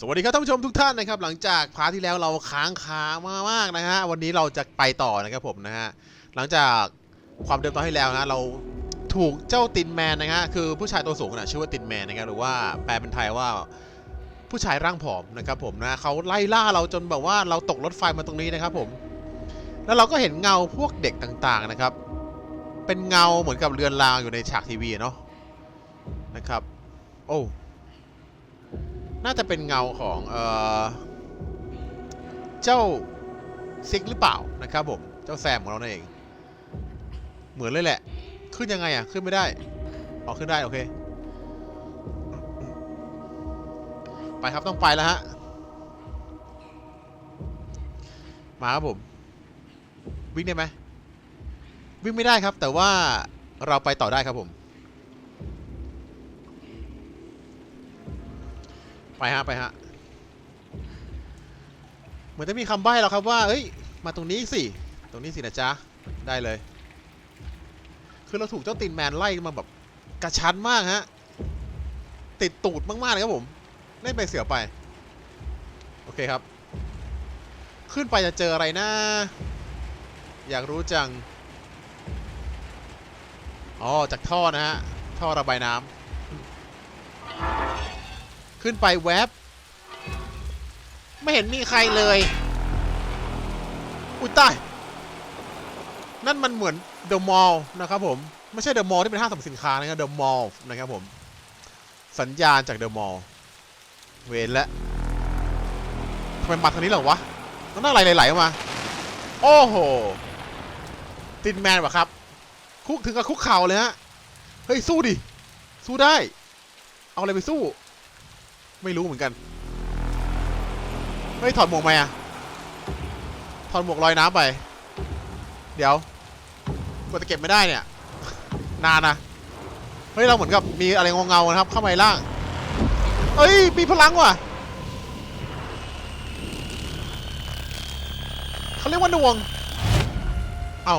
สวัสดีครับท่านผู้ชมทุกท่านนะครับหลังจากพาร์ทที่แล้วเราค้างคามามากๆนะฮะวันนี้เราจะไปต่อนะครับผมนะฮะหลังจากความเดิมตอนที่แล้วนะเราถูกเจ้าตินแมนนะฮะคือผู้ชายตัวสูงนะชื่อว่าตินแมนนะครับหรือว่าแปลเป็นไทยว่าผู้ชายร่างผอมนะครับผมนะเขาไล่ล่าเราจนแบบว่าเราตกรถไฟมาตรงนี้นะครับผม แล้วเราก็เห็นเงาพวกเด็กต่างๆนะครับ เป็นเงาเหมือนกับเรือนรางอยู่ในฉากทีวีเนาะนะครับ โอ้ น่าจะเป็นเงาของเออเจ้าซิกหรือเปล่านะครับผม เจ้าแซมของเราเอง เหมือนเลยแหละ ขึ้นยังไงอะ ขึ้นไม่ได้ออกขึ้นได้โอเค ไปครับต้องไปแล้วฮะ มาครับผม วิ่งได้ไหม วิ่งไม่ได้ครับ แต่ว่าเราไปต่อได้ครับผม ไปฮะไปฮะ เหมือนจะมีคำใบ้แล้วครับว่าเอ้ย มาตรงนี้สิ ตรงนี้สินะจ๊ะ ได้เลย คือเราถูกเจ้าตินแมนไล่มาแบบกระชั้นมากฮะ ติดตูดมากๆเลยครับผม เล่นไปเสือไป โอเคครับ ขึ้นไปจะเจออะไรนะ อยากรู้จัง อ๋อ จากท่อนะฮะ ท่อระบายน้ำ ขึ้นไปแวบ ไม่เห็นมีใครเลย อุ้ยตาย นั่นมันเหมือนเดอะมอลล์นะครับผม ไม่ใช่เดอะมอลล์ที่เป็นห้างสรรพสินค้านะครับเดอะมอลล์นะครับผม สัญญาณจากเดอะมอลล์เวนแล้วทำไมมาทางนี้เหรอวะต้องนั่งไหลๆมา โอ้โห ตินแมนวะครับ คุกถึงกับคุกเข่าเลยฮะ เฮ้ย สู้ดิ สู้ได้ เอาอะไรไปสู้ ไม่รู้เหมือนกันไม่ถอดหมวกไหมอะถอดหมวกลอยน้ำไป เดี๋ยวกว่าจะเก็บไม่ได้เนี่ย นานนะเฮ้ยเราเหมือนกับมีอะไรเงานะครับ เข้ามาในล่างเอ้ยมีพลังว่ะเขาเรียกว่าดวง เอา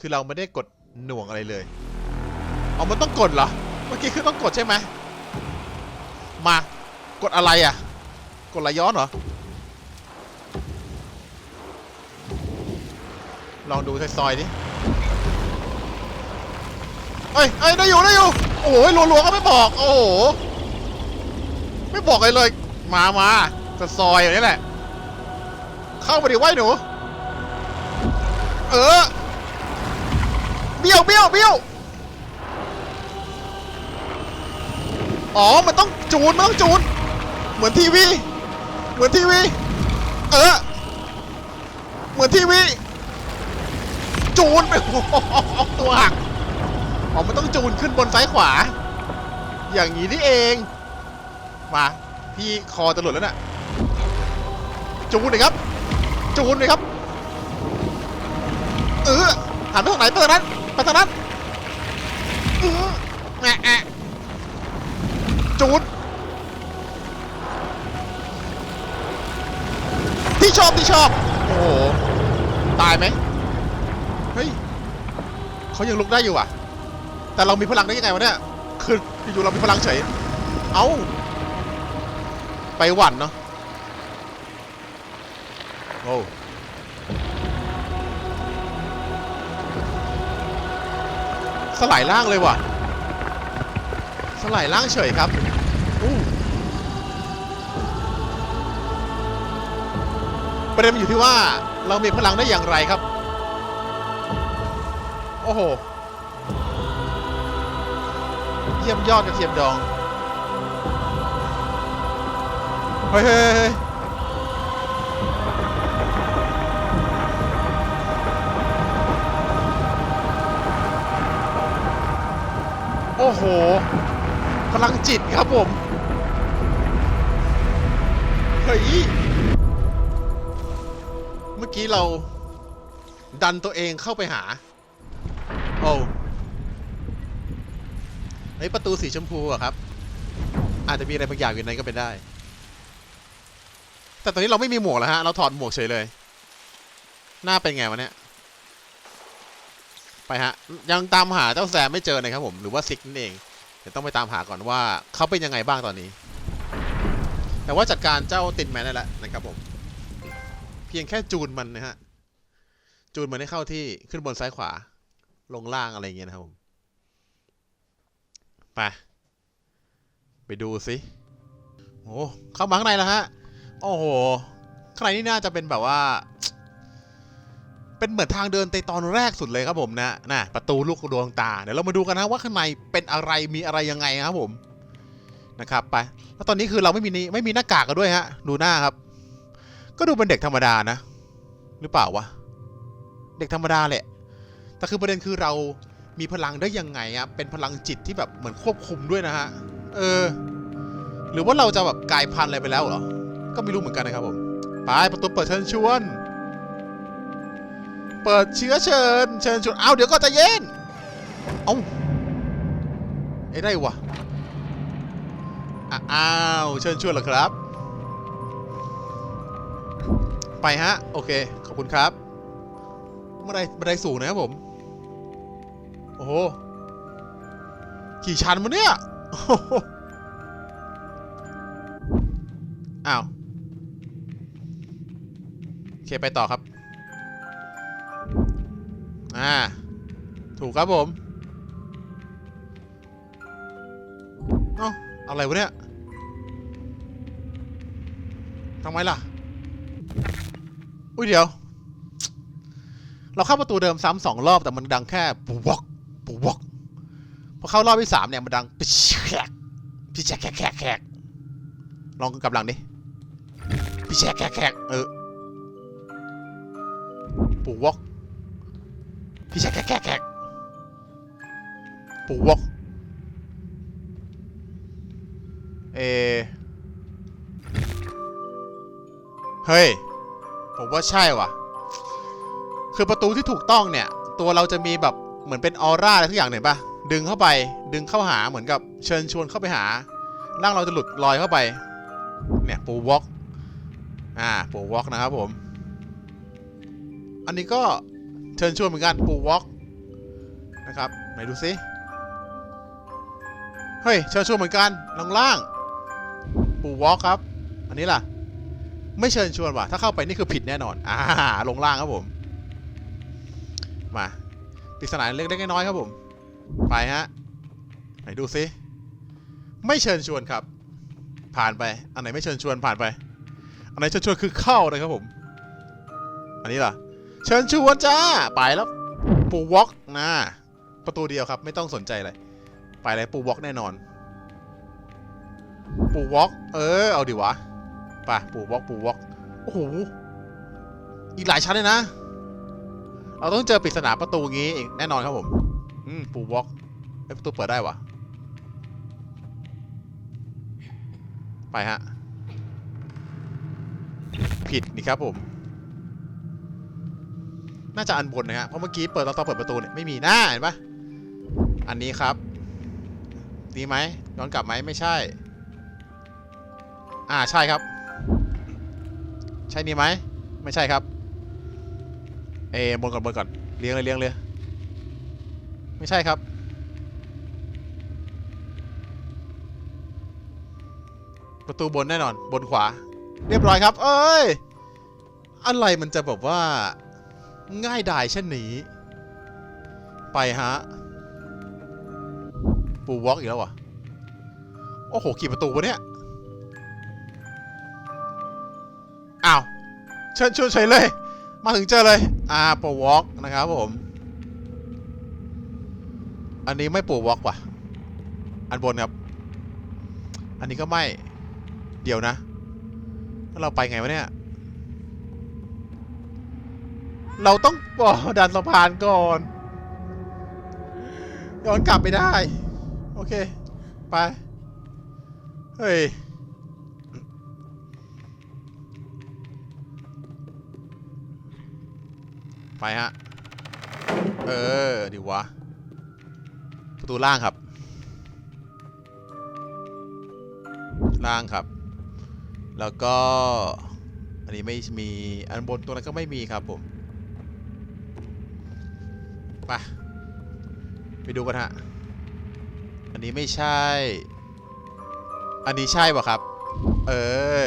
คือเราไม่ได้กดหน่วงอะไรเลย เอามันต้องกดเหรอ เมื่อกี้คือต้องกดใช่ไหมมากดอะไรอะ กดไหลย้อนเหรอ ลองดูซอยๆดิเอ้ยเอ้ยได้อยู่ได้อยู่ โอ้ยรัวงๆก็ไม่บอก โอ้โห ไม่บอกเลยเลย มามาจะซอยอย่างนี้แหละ เข้าไปดิไว้หนู เออ เบี้ยวเบี้ยวเบี้ยว อ๋อ มันต้องจูน มันต้องจูน เหมือนทีวี เหมือนทีวี เออ เหมือนทีวี จูนไปโอ้โหตัวหัก อ๋อ มันต้องจูนขึ้นบนซ้ายขวา อย่างนี้นี่เอง มาพี่คอจะหลุดแล้วน่ะ จูนเลยครับ จูนเลยครับ เออหันไปทางไหนไปทางนั้น ไปทางนั้นเออแอแอะ จูดที่ชอบที่ชอบ โอ้โห ตายไหมเฮ้ยเขายังลุกได้อยู่อะ แต่เรามีพลังได้ยังไงวะเนี่ย คืออยู่เรามีพลังเฉย เอ้า ไปหวันเนาะ โอ้สลายล่างเลยว่ะ สลายล่างเฉยครับประเด็นอยู่ที่ว่าเรามีพลังได้อย่างไรครับ โอ้โห เยี่ยมยอดกระเทียมดอง เฮ้ยเฮ้ยโอ้โห ลังจิตครับผมเฮ้ยเมื่อกี้เรา ดันตัวเองเข้าไปหา โอ้ไอประตูสีชมพูอะครับ อาจจะมีอะไรบางอย่างอยู่ในก็เป็นได้ แต่ตอนนี้เราไม่มีหมวกแล้วฮะ เราถอดหมวกเฉยเลย หน้าเป็นไงวะเนี่ย ไปฮะ ยังตามหาเจ้าแซมไม่เจอนะครับผม หรือว่าซิกนั่นเอง ดี๋ยวต้องไปตามหาก่อนว่าเขาเป็นยังไงบ้างตอนนี้ แต่ว่าจัดการเจ้าตินแมนได้แล้วนะครับผม เพียงแค่จูนมันนะฮะ จูนมันให้เข้าที่ขึ้นบนซ้ายขวา ลงล่างอะไรอย่างเงี้ยนะครับผม ไป ไปดูสิโอ้เข้ามาข้างในแล้วฮะ โอ้โหข้างในนี่น่าจะเป็นแบบว่า เป็นเหมือนทางเดินในตอนแรกสุดเลยครับผมนะน่ะประตูลูกดวงตาเดี๋ยวเรามาดูกันนะว่าข้างในเป็นอะไรมีอะไรยังไงครับผมนะครับไปแล้วตอนนี้คือเราไม่มีนี่ไม่มีหน้ากากกันด้วยฮะดูหน้าครับ ก็ดูเป็นเด็กธรรมดานะ หรือเปล่าวะเด็กธรรมดาแหละแต่คือประเด็นคือเรามีพลังได้ยังไงอะเป็นพลังจิตที่แบบเหมือนควบคุมด้วยนะฮะเออ หรือว่าเราจะแบบกลายพันธุ์อะไรไปแล้วเหรอก็ไม่รู้เหมือนกันนะครับผมไปประตูเปิดเชิญชวน เปิดเชื้อเชิญ เชิญชวนเอาเดี๋ยวก็จะเย็น เอาเอ้ได้วะอ้าวเชิญชวนเหรอครับ ไปฮะ โอเค ขอบคุณครับบันไดบันไดสูงนะครับผม โอ้โหกี่ชั้นวะเนี่ยอ้าวโอเค ไปต่อครับ อ่า ถูกครับผมเอ้าอะไรวะเนี่ยทำไมล่ะ อุ้ยเดี๋ยว เราเข้าประตูเดิมซ้ำสองรอบแต่มันดังแค่ปูวอกปูวอกพอเข้ารอบที่สามเนี่ยมันดังปิชแขกปิชแขกแขกแขกลองกลับหลังดิปิชแขกแขกเออปูวอก ปิชแขกแขกแขกปูวอกเอเฮ้ย ผมว่าใช่ว่ะ คือประตูที่ถูกต้องเนี่ย ตัวเราจะมีแบบเหมือนเป็นออร่าอะไรทุกอย่างเห็นปะดึงเข้าไป ดึงเข้าหาเหมือนกับเชิญชวนเข้าไปหา ร่างเราจะหลุดลอยเข้าไป เนี่ยปูวอล์กอ่าปูวอล์กนะครับผม อันนี้ก็ เชิญชวนเหมือนกันปูวอล์กนะครับไหนดูซิเฮ้ยเชิญชวนเหมือนกันลงล่างปูวอล์กครับ อันนี้ล่ะ ไม่เชิญชวนว่ะถ้าเข้าไปนี่คือผิดแน่นอนอ่าลงล่างครับผมมาปริศนาเล็กๆน้อยๆครับผม ไปฮะไหนดูซิไม่เชิญชวนครับ ผ่านไป อันไหนไม่เชิญชวนผ่านไป อันไหนเชิญชวนคือเข้าเลยครับผม อันนี้ล่ะ เชิญชวนจ้า ไปแล้ว ปูวอล์กนะ ประตูเดียวครับ ไม่ต้องสนใจเลยไปเลยปูวอล์กแน่นอน ปูวอล์กเออ เอาดิวะไปปูวอล์กปูวอล์กโอ้โห อีกหลายชั้นเลยนะ เราต้องเจอปริศนาประตูงี้อีกแน่นอนครับผม อืม ปูวอล์กประตูเปิดได้วะไปฮะ ผิดนี่ครับผม น่าจะอันบนนะฮะเพราะเมื่อกี้เปิดตอนตอนเปิดประตูเนี่ยไม่มีหน้าเห็นปะอันนี้ครับดีไหมย้อนกลับไหมไม่ใช่ อ่าใช่ครับ ใช่นี่ไหมไม่ใช่ครับ เอบนก่อนบนก่อนเลี้ยงเลยเลี้ยงเลยไม่ใช่ครับ ประตูบนแน่นอนบนขวา เรียบร้อยครับ เอ้ยอะไรมันจะแบบว่า ง่ายดายเช่นนี้ ไปฮะ ปูวอล์กอีกแล้ววะโอ้โห กี่ประตูวะเนี่ย อ้าว เชิญชวนเฉยเลย มาถึงเจอเลย อ่า ปูวอล์กนะครับผม อันนี้ไม่ปูวอล์กว่ะ อันบนครับ อันนี้ก็ไม่ เดี๋ยวนะแล้วเราไปไงวะเนี่ย เราต้องอ๋อดันสะพานก่อน ย้อนกลับไปได้ โอเค ไป เฮ้ย ไปฮะ เออ ดีวะ ประตูล่างครับ ล่างครับ แล้วก็ อันนี้ไม่มี อันบนตัวนั้นก็ไม่มีครับผม ไปไปดูกันฮะ อันนี้ไม่ใช่ อันนี้ใช่ป่ะครับ เออ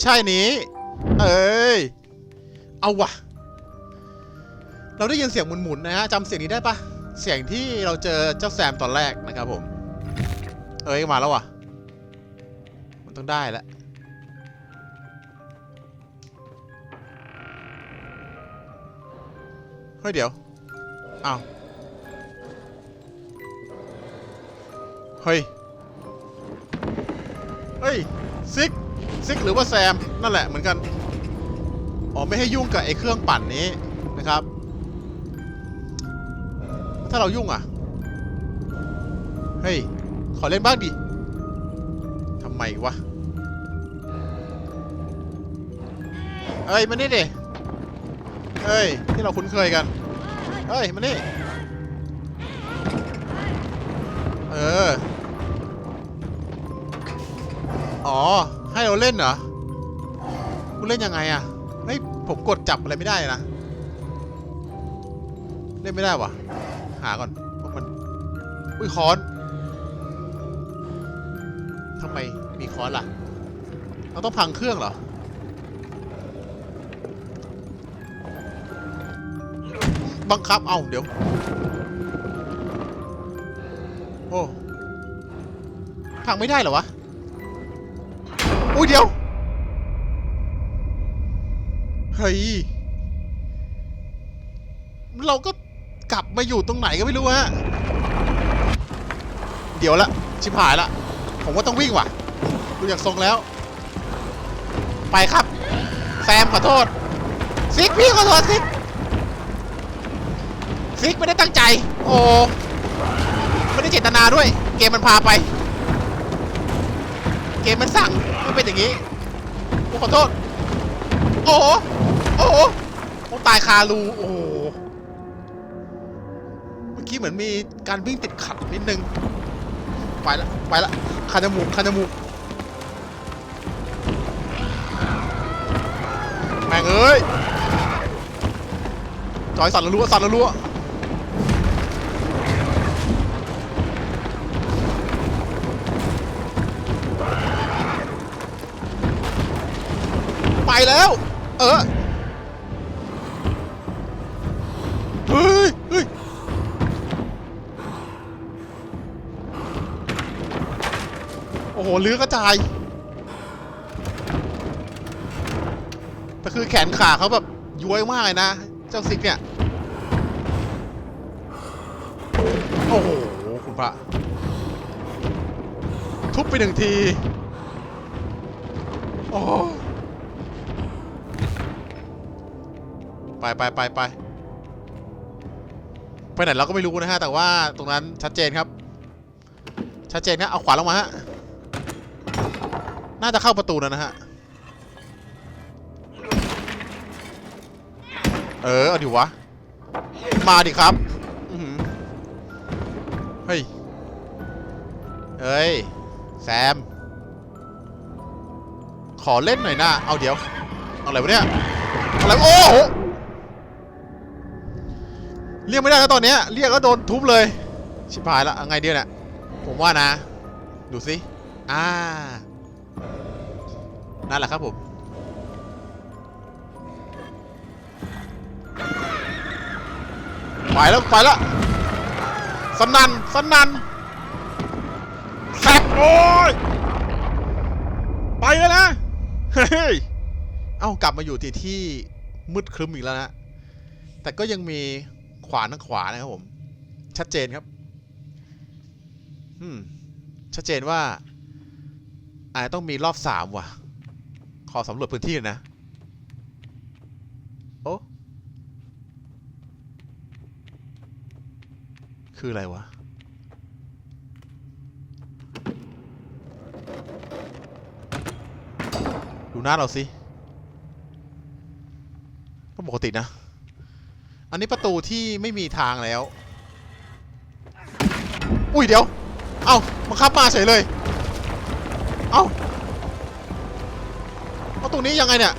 ใช่นี้ เอ้ย เอาวะเราได้ยินเสียงหมุนๆนะฮะจำเสียงนี้ได้ปะเสียงที่เราเจอเจ้าแซมตอนแรกนะครับผม เอ้ยมาแล้ววะมันต้องได้แล้ว ฮ้ยเดี๋ยว อ้าว เฮ้ย เฮ้ย ซิก ซิกหรือว่าแซม นั่นแหละเหมือนกัน อ๋อ ไม่ให้ยุ่งกับไอ้เครื่องปั่นนี้นะครับ ถ้าเรายุ่งอะ เฮ้ย ขอเล่นบ้างดิ ทำไมวะ เอ้ย มานี่ดิ เฮ้ย ที่เราคุ้นเคยกันเฮ้ย มานี่ เออ อ๋อ ให้เราเล่นเหรอคุณเล่นยังไงอะเฮ้ย ผมกดจับอะไรไม่ได้นะ เล่นไม่ได้วะหาก่อนว่ามัน อุ้ยคอนทำไมมีคอนล่ะ เราต้องพังเครื่องเหรอ บังคับ เอาเดี๋ยว โอ้พังไม่ได้เหรอวะ อุ้ยเดี๋ยว เฮ้ย เราก็กลับมาอยู่ตรงไหนก็ไม่รู้ฮะ เดี๋ยวละ ชิบหายละ ผมว่าต้องวิ่งว่ะ ดูอย่างทรงแล้ว ไปครับ แซมขอโทษ ซิกพี่ขอโทษซิก ซิกไม่ได้ตั้งใจ โอ้ไม่ได้เจตนาด้วย เกมมันพาไป เกมมันสั่งให้เป็นอย่างนี้ผมขอโทษ โอ้โหโอ้โหโอ้ตายคารูโอ้เมื่อกี้เหมือนมีการวิ่งติดขัดนิดนึง ไปละไปละคันจมูกคันจมูกแม่งเอ้ยจอยสั่นละรัวสั่นละรัว แล้ว เออเฮ้ยเฮ้ยโอ้โหเลือกระจายแต่คือแขนขาเขาแบบย้วยมากเลยนะ เจ้าซิกเนี่ย โอ้โห คุณพระ ทุบไปหนึ่งที โอ้ ไปไปไปไปไปไหนเราก็ไม่รู้นะฮะ แต่ว่าตรงนั้นชัดเจนครับ ชัดเจนครับเอาขวาลงมาฮะ น่าจะเข้าประตูแล้วนะฮะ เออ เอาดิวะ มาดิครับเฮ้ย เอ้ย แซม ขอเล่นหน่อยนะ เอาเดี๋ยว อะไรวะเนี่ย อะไร โอ้โห เรียกไม่ได้แล้วตอนเนี้ยเรียกก็โดนทุบเลย ชิบหายละไงเดียวเนี่ยผมว่านะ ดูสิอ่านั่นแหละครับผมไปแล้วไปแล้วสนันสนันแซบโอ้ยไปแล้วนะเฮ้ยเอ้ากลับมาอยู่ที่ที่มืดครึ้มอีกแล้วนะแต่ก็ยังมี ขวาทั้งขวานะครับผม ชัดเจนครับอืมชัดเจนว่าอาจจะต้องมีรอบสามว่ะ ขอสำรวจพื้นที่หน่อยนะ โอ้คืออะไรวะ ดูหน้าเราสิ ก็ปกตินะ อันนี้ประตูที่ไม่มีทางแล้ว อุ้ยเดี๋ยว เอ้าบังคับมาเฉยเลย เอ้าประตูนี้ยังไงเนี่ย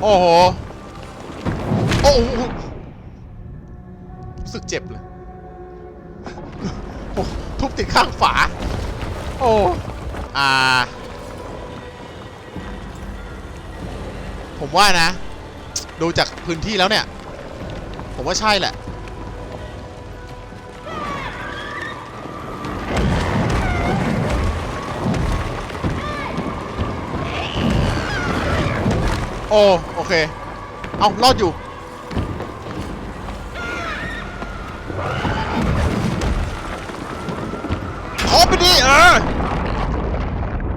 โอ้โห โอ้โหรู้สึกเจ็บเลยโอ้ทุบติดข้างฝา โอ้ อ่า ผมว่านะ ดูจากพื้นที่แล้วเนี่ย ผมว่าใช่แหละ โอ้โอเค เอารอดอยู่ขอไปดิเออ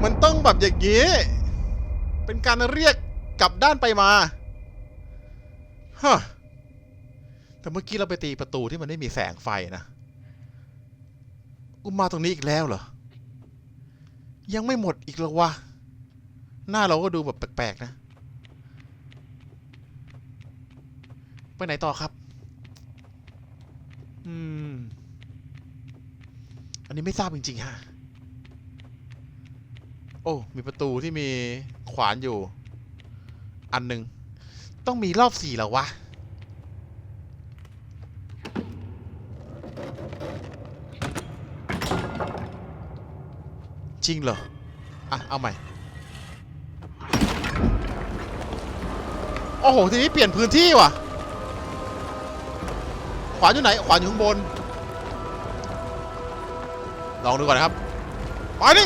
มันต้องแบบอย่างนี้ เป็นการเรียก กลับด้านไปมาฮะแต่เมื่อกี้เราไปตีประตูที่มันไม่มีแสงไฟนะอุยมาตรงนี้อีกแล้วเหรอ ยังไม่หมดอีกเหรอวะ หน้าเราก็ดูแบบแปลกๆนะ ไปไหนต่อครับ อืม อันนี้ไม่ทราบจริงๆฮะ โอ้ มีประตูที่มีขวานอยู่ อันหนึ่งต้องมีรอบสี่แล้ววะ จริงเหรอ อะ เอาใหม่ โอ้โห ทีนี้เปลี่ยนพื้นที่ว่ะ ขวานอยู่ไหน ขวานอยู่ข้างบน ลองดูก่อนนะครับ ไปดิ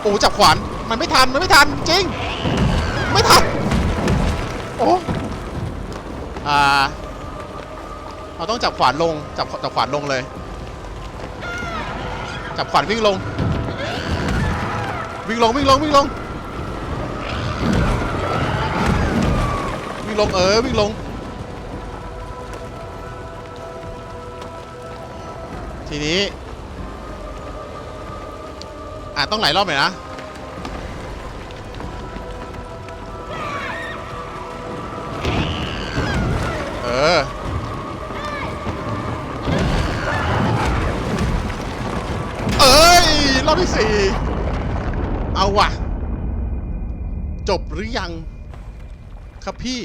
โอ้จับขวาน มันไม่ทัน มันไม่ทัน จริง ไม่ทัน โอ้อ่าเราต้องจับขวานลง จับจับขวานลงเลย จับขวานวิ่งลง วิ่งลง วิ่งลง วิ่งลง วิ่งลง เออ วิ่งลง ทีนี้ อะต้องหลายรอบหน่อยนะ เออ เอ้ย รอบที่สี่ เอาว่ะ จบหรือยัง ครับพี่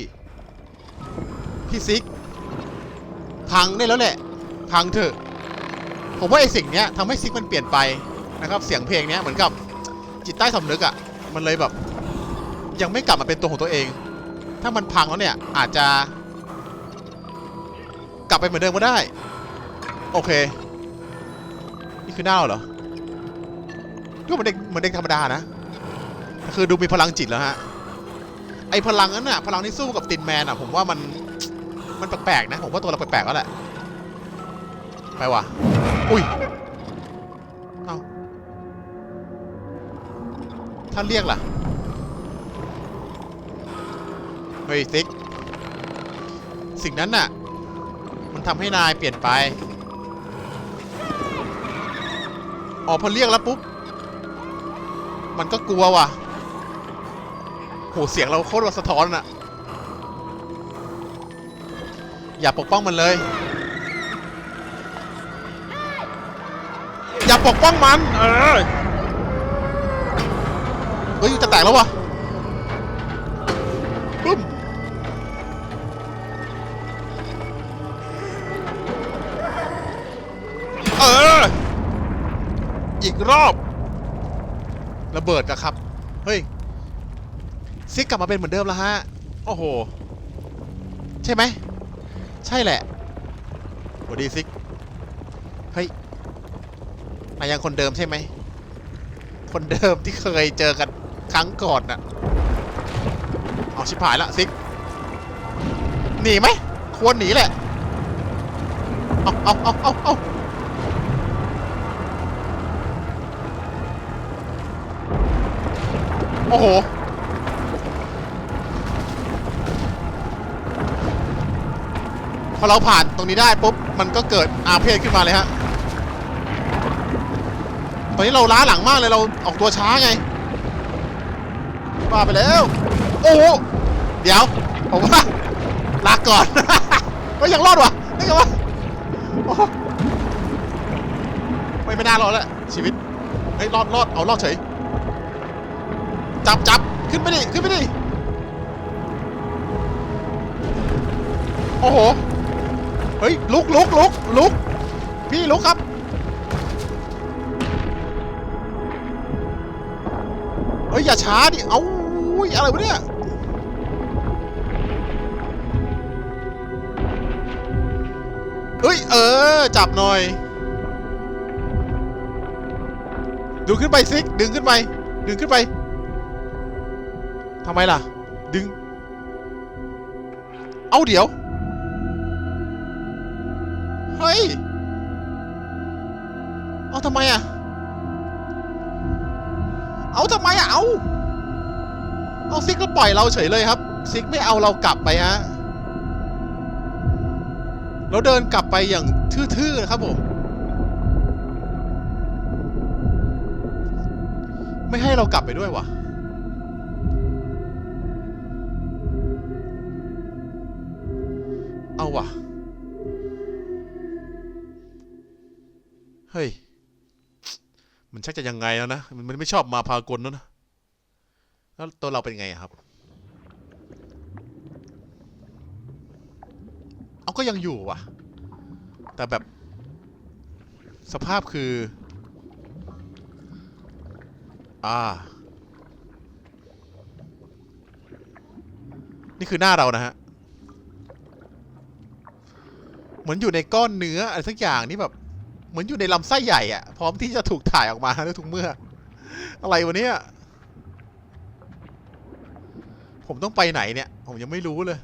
พี่ซิก พังได้แล้วแหละ พังเถอะ ผมว่าไอ้สิ่งเนี้ยทำให้ซิกมันเปลี่ยนไปนะครับ เสียงเพลงเนี้ยเหมือนกับจิตใต้สำนึกอะ่ะ มันเลยแบบ ยังไม่กลับมาเป็นตัวของตัวเอง ถ้ามันพังแล้วเนี่ยอาจจะ กลับไปเหมือนเดิมก็ได้ โอเค นี่คือหน้าเหรอก็เหมือนเด็กเหมือนเด็กธรรมดานะ คือดูมีพลังจิตแล้วฮะ ไอพลังนั้นน่ะ พลังที่สู้กับตินแมนอะ ผมว่ามัน มันแปลกๆนะ ผมว่าตัวเราแปลกๆแล้วแหละ ไปว่ะ อุ้ย เอาถ้าเรียกล่ะ เฮ้ยซิก สิ่งนั้นน่ะ มันทำให้นายเปลี่ยนไปอ๋อพอเรียกแล้วปุ๊บ มันก็กลัวว่ะโหเสียงเราโคตรว่าสะท้อนอะอย่าปกป้องมันเลย อย่าปกป้องมัน เออเฮ้ยจะแตกแล้ววะ รอบ ระเบิดนะครับ เฮ้ย ซิกกลับมาเป็นเหมือนเดิมแล้วฮะ โอ้โห ใช่ไหม ใช่แหละสวัสดีซิก เฮ้ยนายยังคนเดิมใช่ไหม คนเดิมที่เคยเจอกันครั้งก่อนน่ะ เอาชิบหายละซิก หนีไหม ควรหนีแหละ เอาเอาเอาเอาเอา โอ้โห พอเราผ่านตรงนี้ได้ปุ๊บ มันก็เกิดอาเพศขึ้นมาเลยฮะ ตอนนี้เราล้าหลังมากเลยเราออกตัวช้าไงว่าไปแล้ว โอ้โห เดี๋ยว ผมว่าลาก่อนเฮ้ยยังรอดวะนี่ไงวะไม่ไม่น่ารอดแล้วชีวิตเฮ้ยรอดรอดเอารอดเฉย จับจับขึ้นไปดิขึ้นไปดิโอ้โหเฮ้ยลุกลุกลุกลุกพี่ลุกครับเฮ้ยอย่าช้าดิเอ้าอุ๊ยอะไรวะเนี่ยเฮ้ยเออจับหน่อยดึงขึ้นไปซิกดึงขึ้นไปดึงขึ้นไป ทำไมล่ะ ดึง เอาเดี๋ยว เฮ้ย เอาทำไมอะ เอาทำไมอะ เอา เอาซิกก็ปล่อยเราเฉยเลยครับ ซิกไม่เอาเรากลับไปฮะ เราเดินกลับไปอย่างทื่อๆนะครับผมไม่ให้เรากลับไปด้วยวะ วะเฮ้ย มันชักจะยังไงแล้วนะ มันไม่ชอบมาพากลแล้วนะ แล้วตัวเราเป็นไงครับ เอาก็ยังอยู่ว่ะ แต่แบบ สภาพคือ อ่า นี่คือหน้าเรานะฮะ เห มือนอยู่ในก้อนเนื้ออะไรสักอย่างนี่แบบเหมือนอยู่ในลำไส้ใหญ่อะพร้อมที่จะถูกถ่ายออกมาด้วยทุกเมื่อ อะไรวะเนี่ยผมต้องไปไหนเนี่ย ผมยังไม่รู้เลย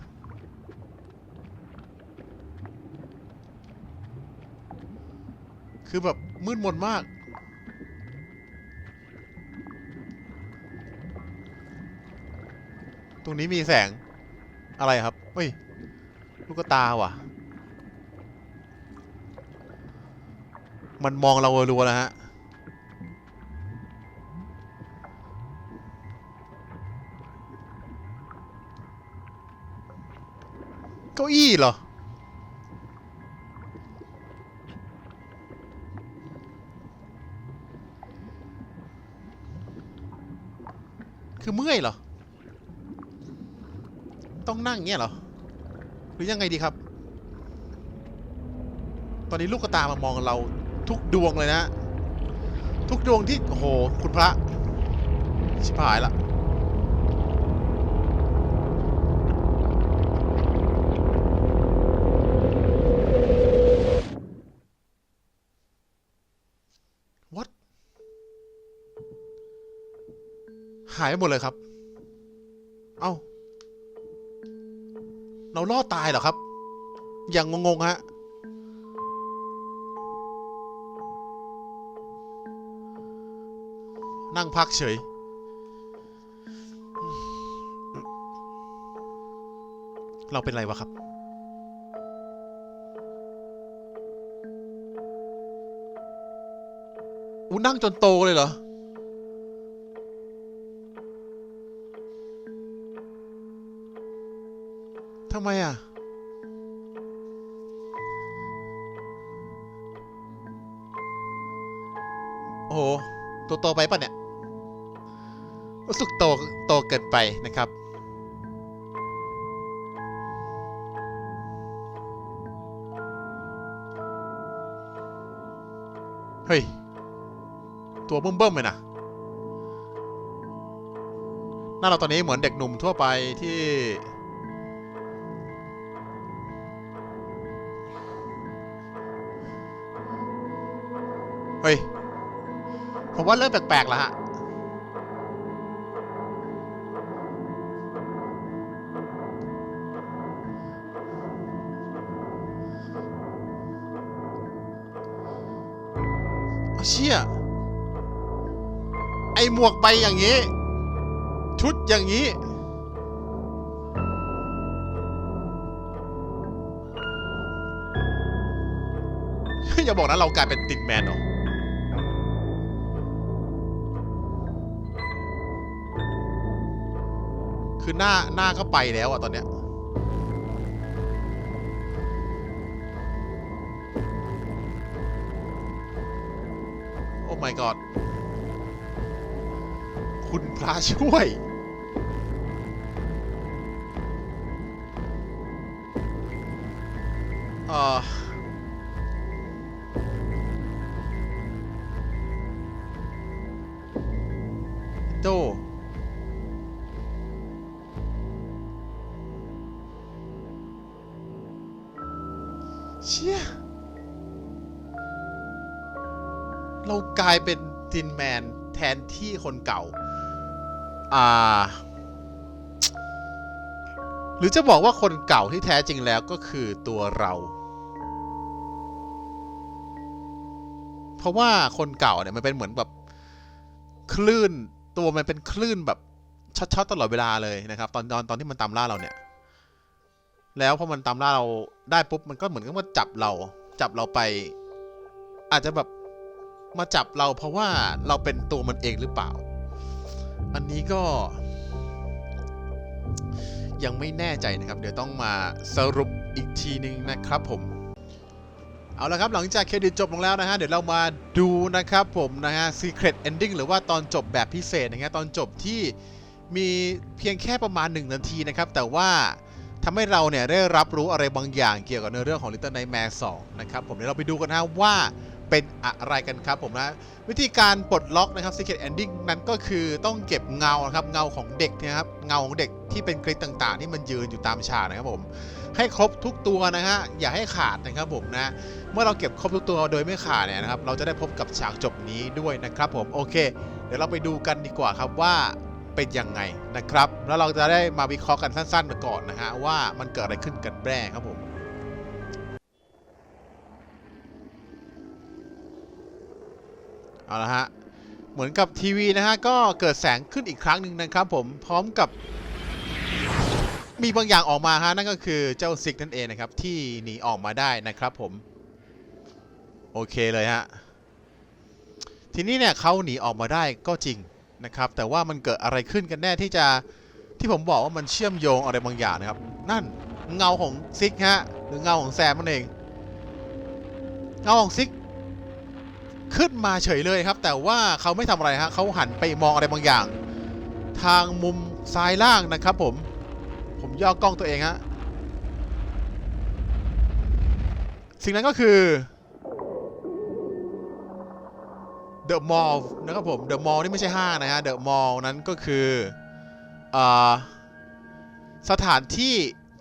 คือแบบมืดมนมาก ตรงนี้มีแสงอะไรครับเฮ้ย ลูกตาว่ะ มันมองเรารัวๆนะฮะ เก้าอี้เหรอ คือเมื่อยเหรอ ต้องนั่งเงี้ยเหรอ หรือยังไงดีครับ ตอนนี้ลูกตามามองเรา ทุกดวงเลยนะ ทุกดวงที่ โอ้โห คุณพระ ชิบหายละ What หายหมดเลยครับ เอ้า เราล่อดตายเหรอครับ อย่างงงๆฮะ นั่งพักเฉย เราเป็นไรวะครับ อู้นั่งจนโตเลยเหรอ ทำไมอะโอ้โหตัวโตไปปะเนี่ย รู้สึกโตโตเกินไปนะครับ เฮ้ย ตัวเบิ่มๆเลยนะหน้าเราตอนนี้เหมือนเด็กหนุ่มทั่วไปที่เฮ้ย ผมว่าเริ่มแปลกๆแล้วฮะ เชี่ย ไอหมวกใบอย่างนี้ ชุดอย่างนี้ อย่าบอกนะเรากลายเป็นติดแมนเหรอคือหน้าหน้าก็ไปแล้วอะตอนเนี้ย my god คุณพระช่วย เอ่อโจเชี่ย เรากลายเป็นทินแมนแทนที่คนเก่า อ่า หรือจะบอกว่าคนเก่าที่แท้จริงแล้วก็คือตัวเรา เพราะว่าคนเก่าเนี่ยมันเป็นเหมือนแบบคลื่นตัวมันเป็นคลื่นแบบช็อตๆตลอดเวลาเลยนะครับ ตอนตอนตอนที่มันตามล่าเราเนี่ย แล้วพอมันตามล่าเราได้ปุ๊บมันก็เหมือนกับว่าจับเรา จับเราไป อาจจะแบบ มาจับเราเพราะว่าเราเป็นตัวมันเองหรือเปล่า อันนี้ก็ ยังไม่แน่ใจนะครับ เดี๋ยวต้องมาสรุปอีกทีนึงนะครับผม เอาละครับหลังจากเครดิตจบลงแล้วนะฮะ เดี๋ยวเรามาดูนะครับผมนะฮะ Secret Ending หรือว่าตอนจบแบบพิเศษนะฮะตอนจบที่มีเพียงแค่ประมาณ 1 นาทีนะครับ แต่ว่าทำให้เราเนี่ยได้รับรู้อะไรบางอย่างเกี่ยวกับเนื้อเรื่องของ Little Nightmare 2 นะครับผมเดี๋ยวเราไปดูกันนะว่า เป็นอะไรกันครับผมนะวิธีการปลดล็อกนะครับ Secret Ending นั้นก็คือต้องเก็บเงาครับเงาของเด็กนะครับเงาของเด็กที่เป็นกริดต่างๆ ที่มันยืนอยู่ตามฉากนะครับผมให้ครบทุกตัวนะฮะอย่าให้ขาดนะครับผมนะเมื่อเราเก็บครบทุกตัวโดยไม่ขาดเนี่ยนะครับเราจะได้พบกับฉากจบนี้ด้วยนะครับผมโอเค เดี๋ยวเราไปดูกันดีกว่าครับว่าเป็นยังไงนะครับ แล้วเราจะได้มาวิเคราะห์กันสั้นๆก่อนนะฮะว่ามันเกิดอะไรขึ้นกันแน่ครับผม เอาละฮะ เหมือนกับทีวีนะฮะ ก็เกิดแสงขึ้นอีกครั้งหนึ่งนะครับผมพร้อมกับ มีบางอย่างออกมาฮะ นั่นก็คือเจ้าซิกนั่นเองนะครับ ที่หนีออกมาได้นะครับผม โอเคเลยฮะ ทีนี้เนี่ยเขาหนีออกมาได้ก็จริงนะครับ แต่ว่ามันเกิดอะไรขึ้นกันแน่ที่จะที่ผมบอกว่ามันเชื่อมโยงอะไรบางอย่างนะครับ นั่นเงาของซิกฮะหรือเงาของแซมนั่นเองเงาของซิก ขึ้นมาเฉยเลยครับ แต่ว่าเขาไม่ทำอะไรฮะเขาหันไปมองอะไรบางอย่าง ทางมุมซ้ายล่างนะครับผม ผมย่อกล้องตัวเองฮะสิ่งนั้นก็คือ The Mall นะครับผม The Mall นี่ไม่ใช่ห้างนะฮะ The Mall นั้นก็คืออสถานที่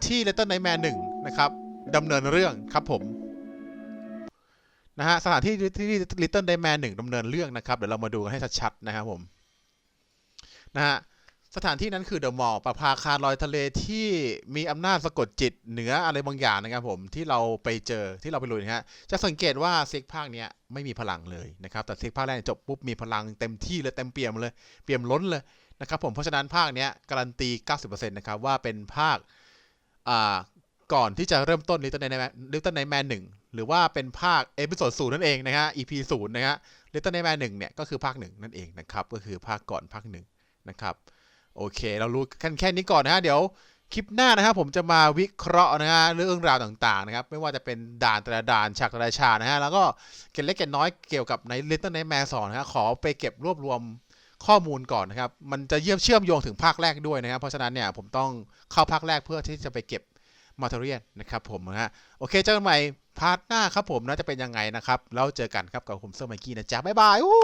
ที่ Little Nightmare 1นะครับดำเนินเรื่องครับผม นะฮะสถานที่ที่ Little Nightmare 1ดำเนินเรื่องนะครับ เดี๋ยวเรามาดูกันให้ชัดๆนะครับผมนะฮะสถานที่นั้นคือเดอะมอลล์ประภาคารลอยทะเลที่มีอำนาจสะกดจิตเหนืออะไรบางอย่างนะครับผมที่เราไปเจอที่เราไปลุยนะฮะจะสังเกตว่าเซ็กภาคเนี้ยไม่มีพลังเลยนะครับแต่เซ็กภาคแรกจบปุ๊บมีพลังเต็มที่เลยเต็มเปี่ยมเลยเปี่ยมล้นเลยนะครับผมเพราะฉะนั้นภาคเนี้ยการันตี 90%นะครับว่าเป็นภาคอ่าก่อนที่จะเริ่มต้น Little Nightmare Little Nightmare 1ห หรือว่าเป็นภาคเอพิโซดศูนย์นั่นเองนะฮะ EP ศูนย์นะฮะ Little Nightmare 1เนี่ยก็คือภาคหนึ่งนั่นเองนะครับ ก็คือภาคก่อนภาคหนึ่งนะครับโอเค เรารู้กันแค่นี้ก่อนนะฮะเดี๋ยวคลิปหน้านะครับผมจะมาวิเคราะห์นะฮะเรื่องราวต่างๆนะครับไม่ว่าจะเป็นด่านแต่ละด่านฉากแต่ละฉากนะฮะแล้วก็เกร็ดเล็กเกร็ดน้อยเกี่ยวกับใน Little Nightmare 2นะฮะขอไปเก็บรวบรวมข้อมูลก่อนนะครับ มันจะเยี่ยมเชื่อมโยงถึงภาคแรกด้วยนะครับ เพราะฉะนั้นเนี่ยผมต้องเข้าภาคแรกเพื่อที่จะไปเก็บ มาเทเรียนนะครับผมนะฮะโอเคเจอกันใหม่พาร์ทหน้าครับผมนะจะเป็นยังไงนะครับแล้วเจอกันครับกับผมเซอร์ไมกี้นะจ๊ะบ๊ายบายอู้